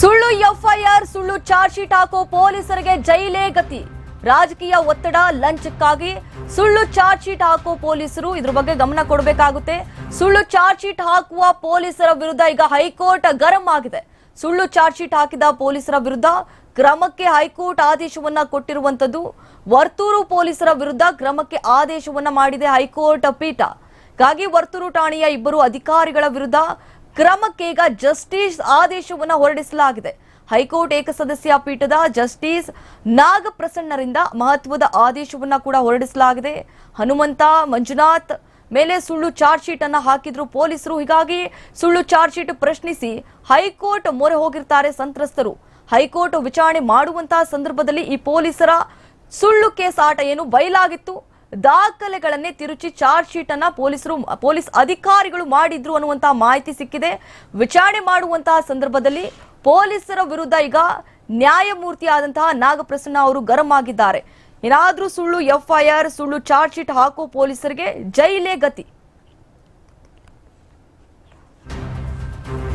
ಸುಳ್ಳು ಎಫ್ಐಆರ್, ಸುಳ್ಳು charge sheet ಹಾಕೋ ಪೊಲೀಸರಿಗೆ ಜೈಲೇ ಗತಿ. ರಾಜಕೀಯ ಒತ್ತಡ ಲಂಚಕ್ಕಾಗಿ ಸುಳ್ಳು ಚಾರ್ಜ್ ಶೀಟ್ ಹಾಕೋ ಪೊಲೀಸರು ಇದ್ರ ಬಗ್ಗೆ ಗಮನ ಕೊಡಬೇಕಾಗುತ್ತೆ. ಸುಳ್ಳು ಚಾರ್ಜ್ ಶೀಟ್ ಹಾಕುವ ಪೊಲೀಸರ ವಿರುದ್ಧ ಈಗ ಹೈಕೋರ್ಟ್ ಗರಂ ಆಗಿದೆ. ಸುಳ್ಳು ಚಾರ್ಜ್ ಶೀಟ್ ಹಾಕಿದ ಪೊಲೀಸರ ವಿರುದ್ಧ ಕ್ರಮಕ್ಕೆ ಹೈಕೋರ್ಟ್ ಆದೇಶವನ್ನ ಕೊಟ್ಟಿರುವಂತದ್ದು ವರ್ತೂರು ಪೊಲೀಸರ ವಿರುದ್ಧ ಕ್ರಮಕ್ಕೆ ಆದೇಶವನ್ನ ಮಾಡಿದೆ ಹೈಕೋರ್ಟ್ ಪೀಠ. ಹಾಗಾಗಿ ವರ್ತೂರು ಠಾಣೆಯ ಇಬ್ಬರು ಅಧಿಕಾರಿಗಳ ವಿರುದ್ಧ ಕ್ರಮಕ್ಕೆ ಈಗ ಜಸ್ಟಿಸ್ ಆದೇಶವನ್ನು ಹೊರಡಿಸಲಾಗಿದೆ. ಹೈಕೋರ್ಟ್ ಏಕಸದಸ್ಯ ಪೀಠದ ಜಸ್ಟಿಸ್ ನಾಗಪ್ರಸನ್ನರಿಂದ ಮಹತ್ವದ ಆದೇಶವನ್ನ ಕೂಡ ಹೊರಡಿಸಲಾಗಿದೆ. ಹನುಮಂತ, ಮಂಜುನಾಥ್ ಮೇಲೆ ಸುಳ್ಳು ಚಾರ್ಜ್ ಶೀಟ್ ಅನ್ನ ಹಾಕಿದ್ರು ಪೊಲೀಸರು. ಹೀಗಾಗಿ ಸುಳ್ಳು ಚಾರ್ಜ್ ಶೀಟ್ ಪ್ರಶ್ನಿಸಿ ಹೈಕೋರ್ಟ್ ಮೊರೆ ಹೋಗಿರ್ತಾರೆ ಸಂತ್ರಸ್ತರು. ಹೈಕೋರ್ಟ್ ವಿಚಾರಣೆ ಮಾಡುವಂತಹ ಸಂದರ್ಭದಲ್ಲಿ ಈ ಪೊಲೀಸರ ಸುಳ್ಳು ಕೇಸ್ ಆಟ ಏನು ಬಯಲಾಗಿತ್ತು? ದಾಖಲೆಗಳನ್ನೇ ತಿರುಚಿ ಚಾರ್ಜ್ ಶೀಟ್ ಅನ್ನ ಪೊಲೀಸರು, ಪೊಲೀಸ್ ಅಧಿಕಾರಿಗಳು ಮಾಡಿದ್ರು ಅನ್ನುವಂತಹ ಮಾಹಿತಿ ಸಿಕ್ಕಿದೆ. ವಿಚಾರಣೆ ಮಾಡುವಂತಹ ಸಂದರ್ಭದಲ್ಲಿ ಪೊಲೀಸರ ವಿರುದ್ಧ ಈಗ ನ್ಯಾಯಮೂರ್ತಿ ಆದಂತಹ ನಾಗಪ್ರಸನ್ನ ಅವರು ಗರಂ ಆಗಿದ್ದಾರೆ. ಏನಾದ್ರೂ ಸುಳ್ಳು ಎಫ್ಐಆರ್, ಸುಳ್ಳು ಚಾರ್ಜ್ ಶೀಟ್ ಹಾಕೋ ಪೊಲೀಸರಿಗೆ ಜೈಲೇ ಗತಿ.